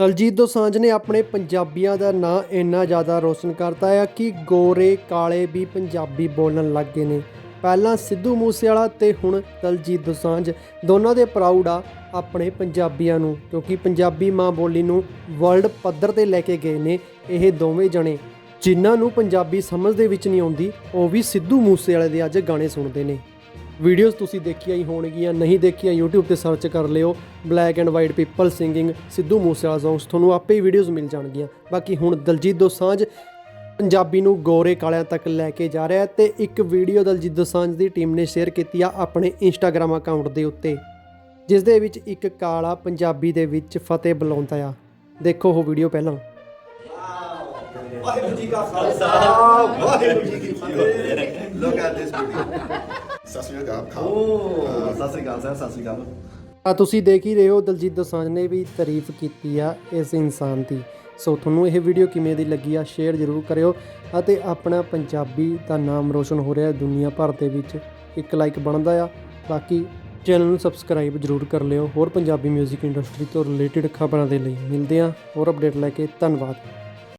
ਦਲਜੀਤ ਦੋਸਾਂਝ ਨੇ ਆਪਣੇ ਪੰਜਾਬੀਆਂ ਦਾ ਨਾਂ ਇੰਨਾ ਜ਼ਿਆਦਾ ਰੋਸ਼ਨ ਕਰਤਾ ਹੈ ਕਿ ਗੋਰੇ ਕਾਲੇ ਵੀ ਪੰਜਾਬੀ ਬੋਲਣ ਲੱਗ ਗਏ ਨੇ। ਪਹਿਲਾਂ ਸਿੱਧੂ ਮੂਸੇਵਾਲਾ ਤੇ ਹੁਣ ਦਲਜੀਤ ਦੋਸਾਂਝ। ਦੋਨਾਂ ਦੇ ਪ੍ਰਾਊਡ ਆ ਆਪਣੇ ਪੰਜਾਬੀਆਂ ਨੂੰ, ਕਿਉਂਕਿ ਪੰਜਾਬੀ ਮਾਂ ਬੋਲੀ ਨੂੰ ਵਰਲਡ ਪੱਧਰ ਤੇ ਲੈ ਕੇ ਗਏ ਨੇ ਇਹ ਦੋਵੇਂ ਜਣੇ। ਜਿਨ੍ਹਾਂ ਨੂੰ ਪੰਜਾਬੀ ਸਮਝ ਦੇ ਵਿੱਚ ਨਹੀਂ ਆਉਂਦੀ, ਉਹ ਵੀ ਸਿੱਧੂ ਮੂਸੇਵਾਲੇ ਦੇ ਅੱਜ ਗਾਣੇ ਸੁਣਦੇ ਨੇ। ਵੀਡੀਓਜ਼ ਤੁਸੀਂ ਦੇਖੀਆਂ ਹੀ ਹੋਣਗੀਆਂ, ਨਹੀਂ ਦੇਖੀਆਂ YouTube ਤੇ ਸਰਚ ਕਰ ਲਿਓ। Black and white people singing Sidhu Moosewala songs ਤੁਹਾਨੂੰ ਆਪੇ ਹੀ ਵੀਡੀਓਜ਼ ਮਿਲ ਜਾਣਗੀਆਂ। ਬਾਕੀ ਹੁਣ ਦਲਜੀਤ ਦੋਸਾਂਝ ਪੰਜਾਬੀ ਨੂੰ ਗੋਰੇ ਕਾਲਿਆਂ ਤੱਕ ਲੈ ਕੇ ਜਾ ਰਿਹਾ ਹੈ ਤੇ ਇੱਕ ਵੀਡੀਓ ਦਲਜੀਤ ਦੋਸਾਂਝ ਦੀ ਟੀਮ ਨੇ ਸ਼ੇਅਰ ਕੀਤੀ ਆ ਆਪਣੇ ਇੰਸਟਾਗ੍ਰam ਅਕਾਊਂਟ ਦੇ ਉੱਤੇ, ਜਿਸ ਦੇ ਵਿੱਚ ਇੱਕ ਕਾਲਾ ਪੰਜਾਬੀ ਦੇ ਵਿੱਚ ਫਤਿਹ ਬੁਲਾਉਂਦਾ ਆ। ਦੇਖੋ ਉਹ ਵੀਡੀਓ ਪਹਿਲਾਂ। ਵਾਹਿਗੁਰੂ ਜੀ ਕਾ ਖਾਲਸਾ, ਵਾਹਿਗੁਰੂ ਜੀ ਕੀ ਫਤਿਹ। Look at this video. ਸਤਿ ਸ਼੍ਰੀ ਅਕਾਲ ਓ ਸਤਿ ਸ੍ਰੀ ਅਕਾਲ ਸਰ ਸਤਿ ਸ੍ਰੀ ਅਕਾਲ। ਆ ਤੁਸੀਂ ਦੇਖ ਹੀ ਰਹੇ ਹੋ ਦਲਜੀਤ ਦੋਸਾਂਝ ਨੇ ਵੀ ਤਾਰੀਫ ਕੀਤੀ ਆ ਇਸ ਇਨਸਾਨ ਦੀ। ਸੋ ਤੁਹਾਨੂੰ ਇਹ ਵੀਡੀਓ ਕਿਵੇਂ ਦੀ ਲੱਗੀ ਆ ਸ਼ੇਅਰ ਜ਼ਰੂਰ ਕਰਿਓ ਅਤੇ ਆਪਣਾ ਪੰਜਾਬੀ ਦਾ ਨਾਮ ਰੋਸ਼ਨ ਹੋ ਰਿਹਾ ਦੁਨੀਆ ਭਰ ਦੇ ਵਿੱਚ ਇੱਕ ਲਾਈਕ ਬਣਦਾ ਆ। ਬਾਕੀ ਚੈਨਲ ਨੂੰ ਸਬਸਕ੍ਰਾਈਬ ਜ਼ਰੂਰ ਕਰ ਲਿਓ। ਹੋਰ ਪੰਜਾਬੀ 뮤직 ਇੰਡਸਟਰੀ ਤੋਂ ਰਿਲੇਟਡ ਖਬਰਾਂ ਦੇ ਲਈ ਮਿਲਦੇ ਆ। ਹੋਰ ਅਪਡੇਟ ਲੈ ਕੇ ਧੰਨਵਾਦ।